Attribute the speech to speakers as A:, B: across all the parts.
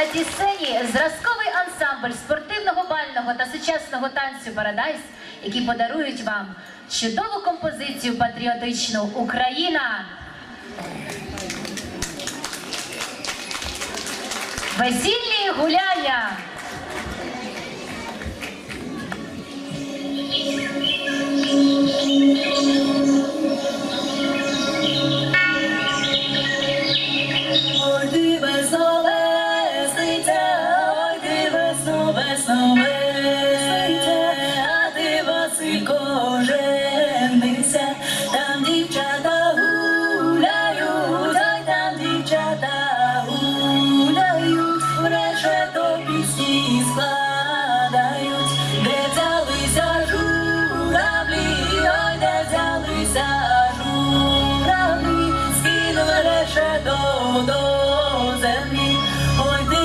A: на цій сцені зразковий ансамбль спортивного бального та сучасного танцю Парадайс, які подарують вам чудову композицію патріотичну Україна. Весільні гуляння.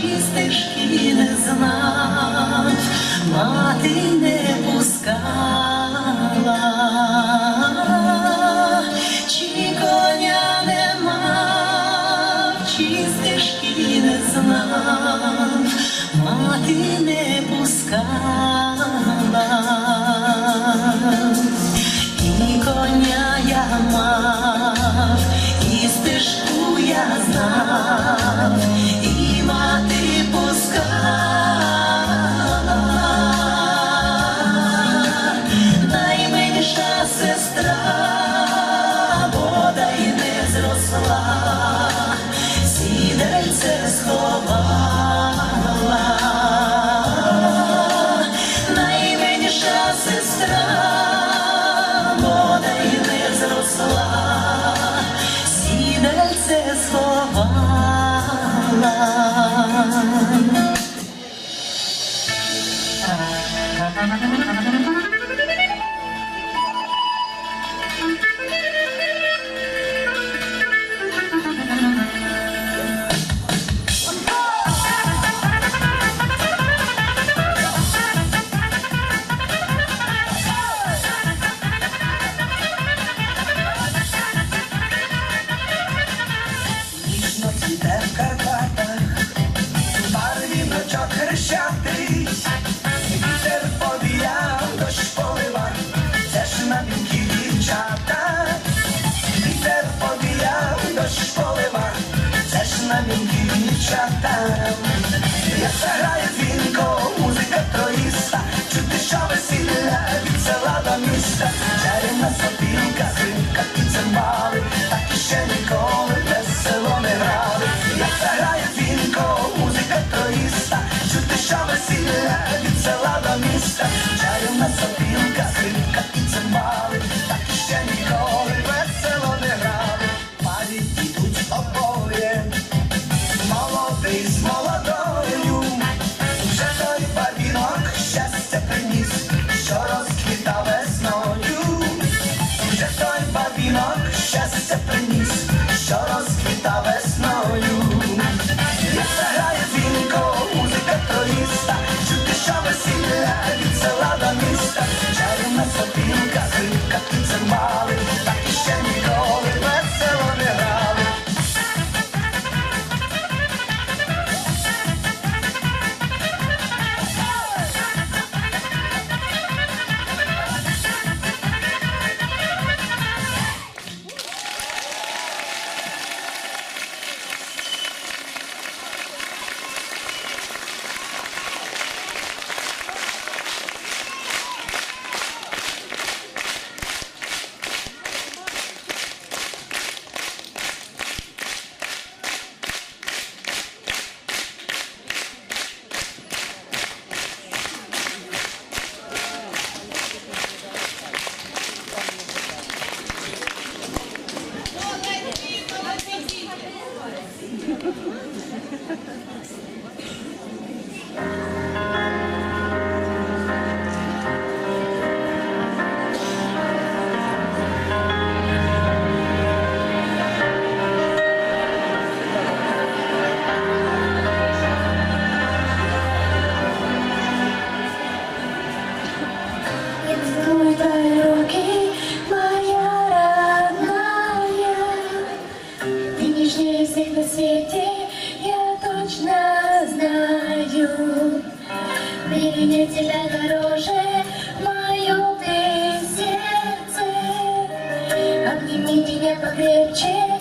B: кращі не знав, мати не пускала.
C: Thank you. Santa. Stop it. мне тебя дороже, мое ты обними меня покрепче.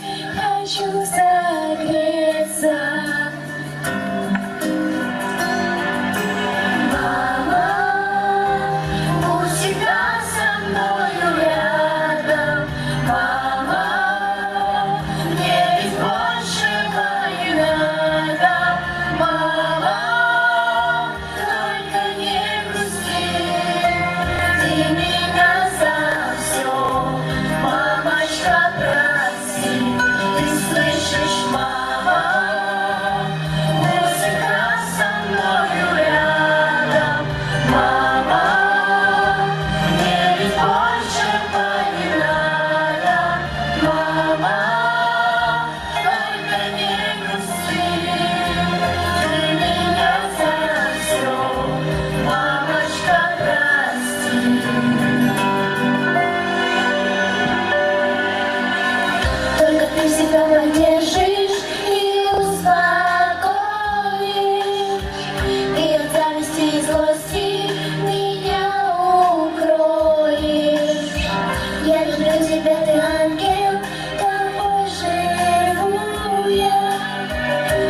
C: Тебя, ты ангел, тобой живу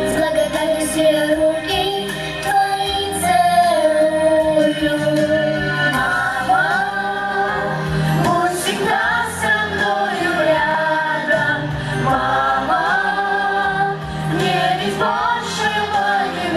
C: С благодарностью руки твои целую. Мама, будь всегда со мною рядом, мама. Мне ведь большего не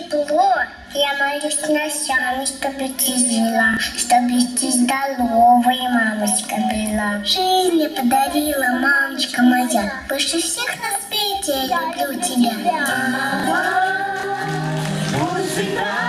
D: тепло. Я молюсь ночами, чтобы ты жила, чтобы ты здоровой, мамочка, была. Жизнь мне подарила, мамочка моя. Больше всех на свете я люблю тебя.
C: Будь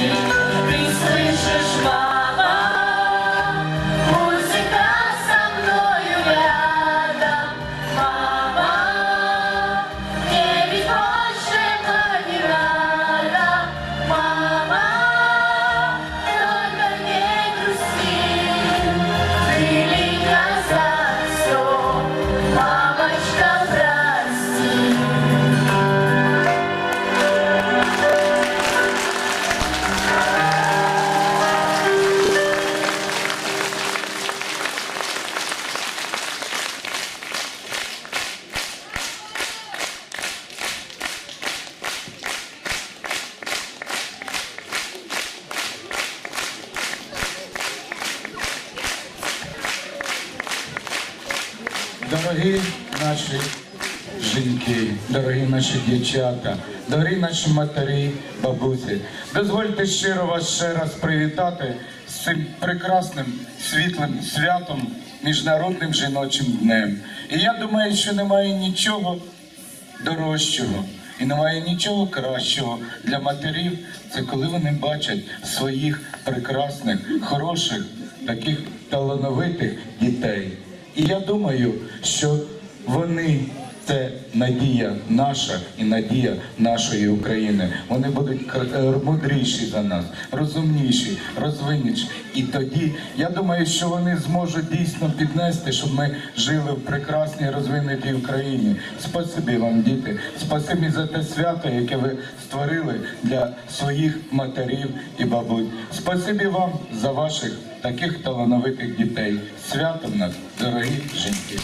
C: Amen.
E: Дорогі наші жінки, дорогі наші дівчата, дорогі наші матері, бабусі, дозвольте щиро вас ще раз привітати з цим прекрасним світлим святом, Міжнародним жіночим днем. І я думаю, що немає нічого дорожчого і немає нічого кращого для матерів. Це коли вони бачать своїх прекрасних, хороших, таких талановитих дітей. І я думаю, що вони це надія наша і надія нашої України. Вони будуть е, мудріші за нас, розумніші, розвиніші. І тоді я думаю, що вони зможуть дійсно піднести, щоб ми жили в прекрасній розвинутій Україні. Спасибі вам, діти, спасибі за те свято, яке ви створили для своїх матерів і бабусь. Спасибі вам за ваших таких талановитих дітей. Святом нас, дорогі жінки.